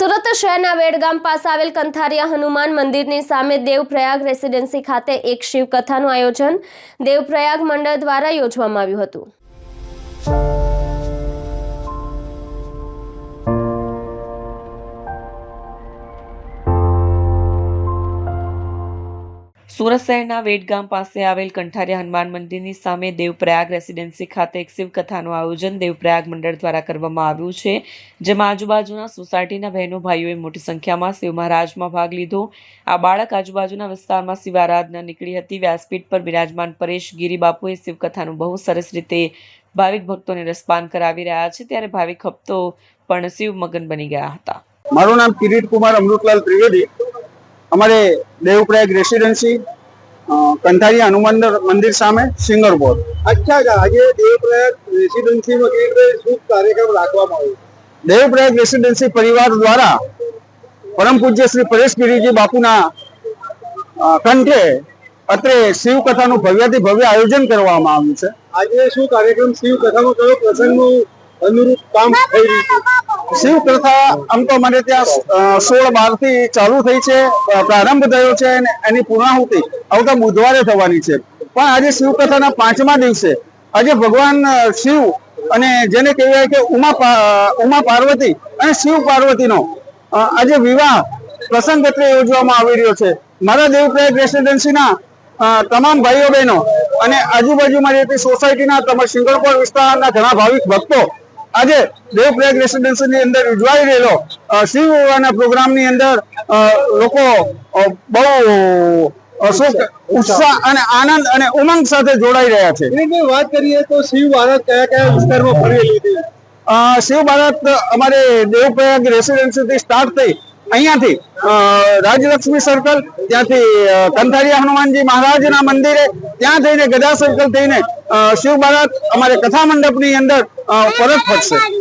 સુરત શહેરના વેડગામ પાસે આવેલ કંથારિયા હનુમાન મંદિરની સામે દેવપ્રયાગ રેસિડેન્સી ખાતે એક શિવકથાનું આયોજન દેવપ્રયાગ મંડળ દ્વારા યોજવામાં આવ્યું હતું. સુરત શહેરના વેડગામ પાસે આવેલ કંઠારિયા હનુમાન મંદિરની સામે દેવપ્રયાગ રેસિડેન્સી ખાતે એક શિવકથાનું આયોજન દેવપ્રયાગ મંડળ દ્વારા કરવામાં આવ્યું છે, જેમાં આજુબાજુના સોસાયટીના બહેનો, ભાઈઓએ મોટી સંખ્યામાં શિવ મહારાજમાં ભાગ લીધો. આ બાળક આજુબાજુના વિસ્તારમાં શિવ આરાધના નીકળી હતી. વ્યાસપીઠ પર બિરાજમાન પરેશ ગિરી બાપુએ શિવકથાનું બહુ સરસ રીતે ભાવિક ભક્તોને રસપાન કરાવી રહ્યા છે. ત્યારે ભાવિક ભક્તો પણ શિવ મગન બની ગયા હતા. મારું નામ કિરીટ કુમાર અમૃતલાલ ત્રિવેદી. અમારે દેવપ્રયાગ રેસિડેન્સી કંઠારી હનુમાન મંદિર સામે સિંગર બોર્ડ. અચ્છા આજે દેવપ્રયાગ રેસિડેન્સીમાં કેવી રીતે શું કાર્યક્રમ રાખવામાં આવ્યો. દેવપ્રયાગ રેસિડેન્સી પરિવાર દ્વારા પરમ પૂજ્ય શ્રી પરેશ ગિરિજી બાપુના કંઠે અત્રે શિવકથાનું ભવ્યાથી ભવ્ય આયોજન કરવામાં આવ્યું છે. આજે શું કાર્યક્રમ શિવ કથામાં કયો પ્રસંગનું અનુરૂપ કામ થઈ રહ્યું છે? શિવ કથા આમ તો અમારે ત્યાં સોળ બારથી ચાલુ થઈ છે પ્રારંભ થયો છે અને એની પૂર્ણાહુતિ આવતા બુધવારે થવાની છે. પણ આજે શિવ કથાના પાંચમા દિવસે આજે ભગવાન શિવ અને જેને કહેવાય કે ઉમા ઉમા પાર્વતી અને શિવ પાર્વતીનો આજે વિવાહ પ્રસંગ યોજવામાં આવી રહ્યો છે. મારા દેવપ્રયાગ રેસિડેન્સીના તમામ ભાઈઓ બહેનો અને આજુબાજુમાં રહેતી સોસાયટીના તમારા સિંગલપોર વિસ્તારના ઘણા ભાવિક ભક્તો આજે દેવપ્રયાગ રેસિડેન્સીની અંદર ઉજવાઈ રહેલો શિવ વિવાહના પ્રોગ્રામની અંદર લોકો બહુ અ, ઉત્સાહ અને આનંદ અને ઉમંગ સાથે જોડાઈ રહ્યા છે. વાત કરીએ તો શિવ ભારત કયા કયા વિસ્તારમાં ફરી હતી શિવ ભારત અમારે દેવપ્રયાગ રેસિડેન્સીથી સ્ટાર્ટ થઈ અહીંયાથી રાજલક્ષ્મી સર્કલ ત્યાંથી કંથારિયા હનુમાનજી મહારાજના મંદિરે ત્યાં થઈને ગદા સર્કલ થઈને શિવ બારાત અમારે કથા મંડપની અંદર પરત ફરશે.